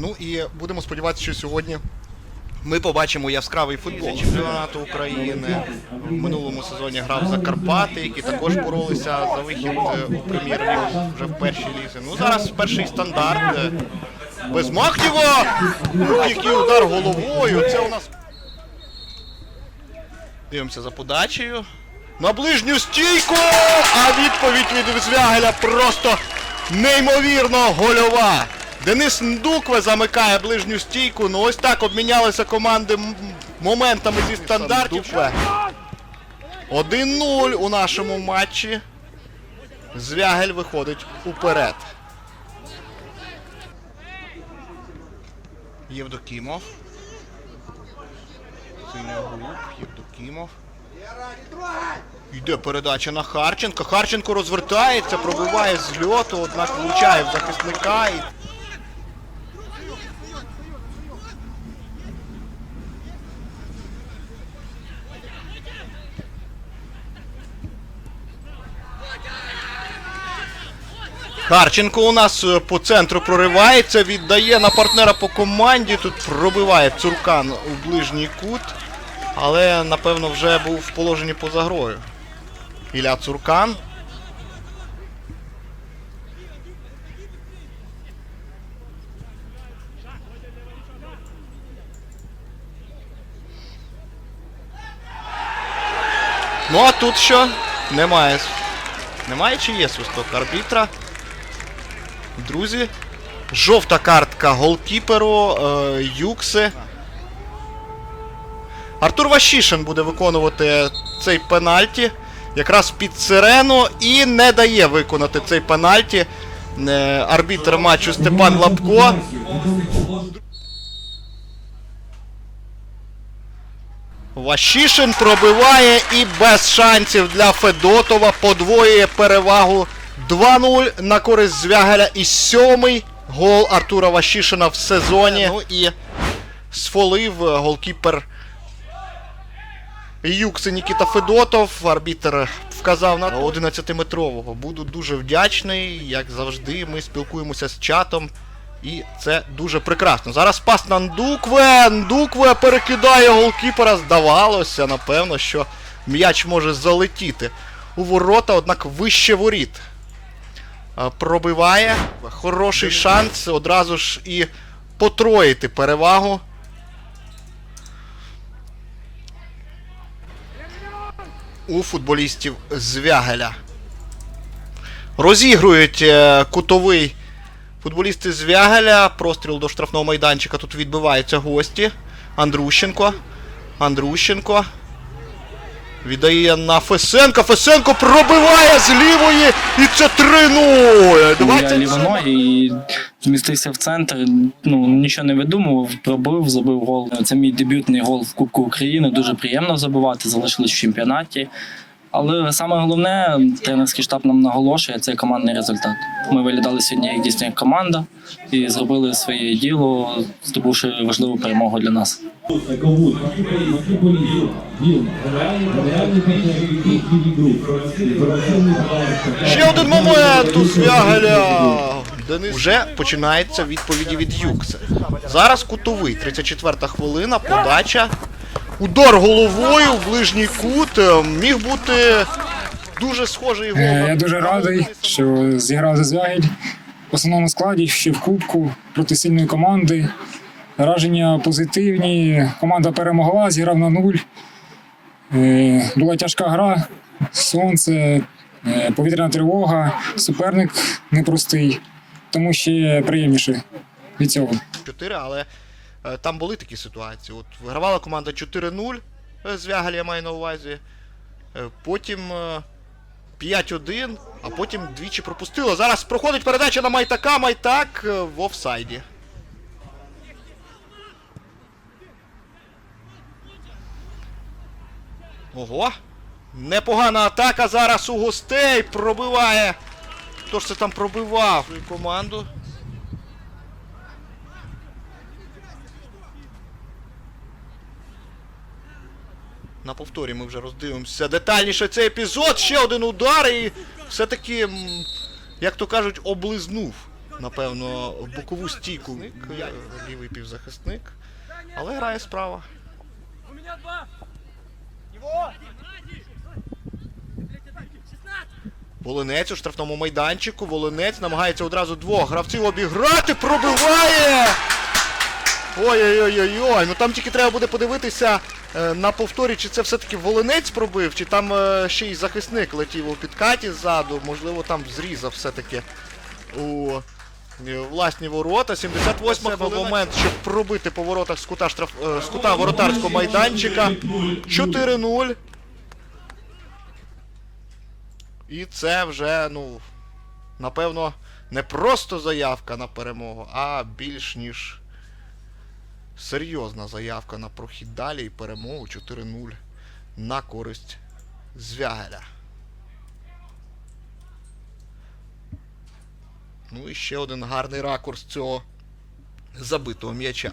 Ну і будемо сподіватися, що сьогодні ми побачимо яскравий футбол чемпіонату України. В минулому сезоні грав за Карпати, які також боролися за вихід е, у прем'єр-лігу вже в першій лізі. Ну зараз перший стандарт. е, Без Махнєва! Ух, який удар головою. Це у нас. Дивимося за подачею. На ближню стійку! А відповідь від Звягеля просто неймовірно гольова. Денис Ндукве замикає ближню стійку. Ну ось так обмінялися команди моментами зі стандартів. 1-0 у нашому матчі. Звягель виходить уперед. Євдокімов. Синьогуб, Євдокімов. Йде передача на Харченка. Харченко розвертається, пробиває з льоту, однак влучає в захисника. І... Харченко у нас е, по центру проривається, віддає на партнера по команді. Тут пробиває Цуркан у ближній кут. Але, напевно, вже був в положенні поза грою. Ілля Цуркан. Ну а тут що? Немає. Немає чи є свисток арбітра? Друзі. Жовта картка голкіперу е, Юкси. Артур Вашішин буде виконувати цей пенальті. Якраз під сирену і не дає виконати цей пенальті. Е, Арбітр матчу Степан Лапко. Вашішин пробиває і без шансів для Федотова подвоює перевагу 2-0 на користь Звягеля. І сьомий гол Артура Вашішина в сезоні. Ну і сфолив е, голкіпер Юкси Нікіта Федотов. Арбітер вказав на 11-метрового. Буду дуже вдячний. Як завжди, ми спілкуємося з чатом. І це дуже прекрасно. Зараз пас на Ndukwe. Ndukwe перекидає голкіпера. Здавалося, напевно, що м'яч може залетіти у ворота, однак вище воріт. А, Пробиває. Хороший шанс одразу ж і потроїти перевагу. у футболістів Звягеля. Розігрують е, кутовий футболісти Звягеля. Простріл до штрафного майданчика. Тут відбиваються гості. Андрущенко. Андрущенко. Віддає на Фесенка. Фесенко пробиває з лівої. І це 3-0. Я 27 лівоногий і змістився в центр. Ну нічого не видумував, пробив, забив гол. Це мій дебютний гол в Кубку України. Дуже приємно забивати, залишились в чемпіонаті. Але саме головне, тренерський штаб нам наголошує, це командний результат. Ми виглядали сьогодні як дійсно як команда і зробили своє діло, здобувши важливу перемогу для нас. Ще один момент у Звягеля. Денис. Уже починається відповіді від Юкса. Зараз кутовий, 34-та хвилина, подача. Удар головою в ближній кут. Е, Міг бути дуже схожий гол. Е, Я дуже радий, що зіграв за Звягель в основному складі ще в Кубку проти сильної команди. Враження позитивні. Команда перемогла, зіграв на нуль. Е, Була тяжка гра, сонце, повітряна тривога, суперник непростий, тому ще приємніше від цього. 4, але там були такі ситуації. От вигравала команда 4-0, е, Звягель я маю на увазі. Е, Потім е, 5-1, а потім двічі пропустила. Зараз проходить передача на Майтака. Майтак е, в офсайді. Ого! Непогана атака зараз у гостей. Пробиває. Хто ж це там пробивав свою команду? На повторі ми вже роздивимося детальніше цей епізод. Ще один удар і все-таки, як то кажуть, облизнув напевно, бокову стійку лівий півзахисник. Але грає справа. Волинець у штрафному майданчику. Волинець намагається одразу двох гравців обіграти. Пробиває! Ой-ой-ой-ой-ой. Ну там тільки треба буде подивитися на повторі, чи це все-таки Волинець пробив, чи там е, ще й захисник летів у підкаті ззаду. Можливо, там зрізав все-таки у е, власні ворота. 78 хвилина. момент, щоб пробити по воротах з кута, штраф... е, з кута воротарського майданчика. 4-0. І це вже, ну, напевно, не просто заявка на перемогу, а більш ніж серйозна заявка на прохід далі і перемогу 4-0 на користь Звягеля. Ну і ще один гарний ракурс цього забитого м'яча.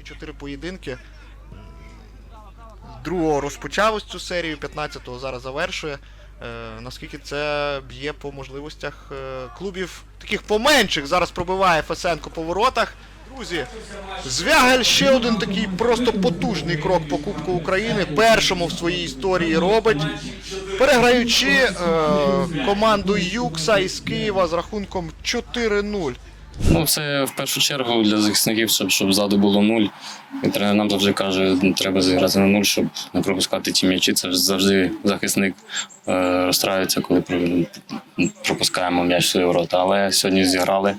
І чотири поєдинки. Другого розпочав ось цю серію, 15-го зараз завершує. Е, наскільки це б'є по можливостях е, клубів таких поменших. Зараз пробиває Фесенко по воротах. Друзі, Звягель ще один такий просто потужний крок по Кубку України. Першому в своїй історії робить. Переграючи е, команду Юкса із Києва з рахунком 4-0. Ну, це в першу чергу для захисників, щоб, щоб ззаду було нуль. І тренер нам завжди каже, треба зіграти на нуль, щоб не пропускати ті м'ячі. Це завжди захисник е, розстраюється, коли пропускаємо м'яч свої ворота. Але сьогодні зіграли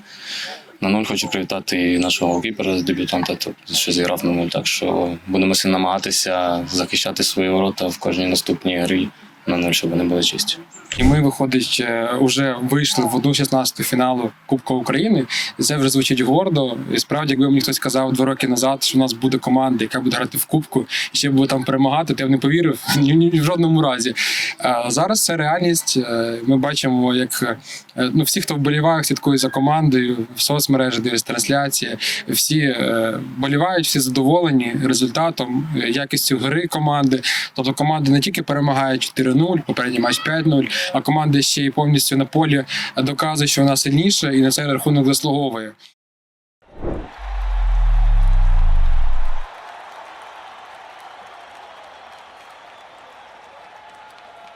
на нуль. Хочу привітати нашого голкіпера з дебютанта, тобто, що зіграв на нуль. Так що будемо всі намагатися захищати свої ворота в кожній наступній грі на нуль, щоб вони були чисті. І ми, виходить, вже вийшли в одну 16 фіналу Кубка України. І це вже звучить гордо. І справді, якби мені хтось сказав два роки назад, що у нас буде команда, яка буде грати в Кубку, і ще буде там перемагати, то я б не повірив ні, ні, ні в жодному разі. А зараз це реальність. Е, Ми бачимо, як е, ну, всі, хто вболіває, слідкує за командою, в соцмережі дивляться трансляції, всі е, болівають, всі задоволені результатом, е, якістю гри команди. Тобто команда не тільки перемагає 4-0, попередній матч 5-0, а команда ще й повністю на полі доказує, що вона сильніша і на цей рахунок заслуговує.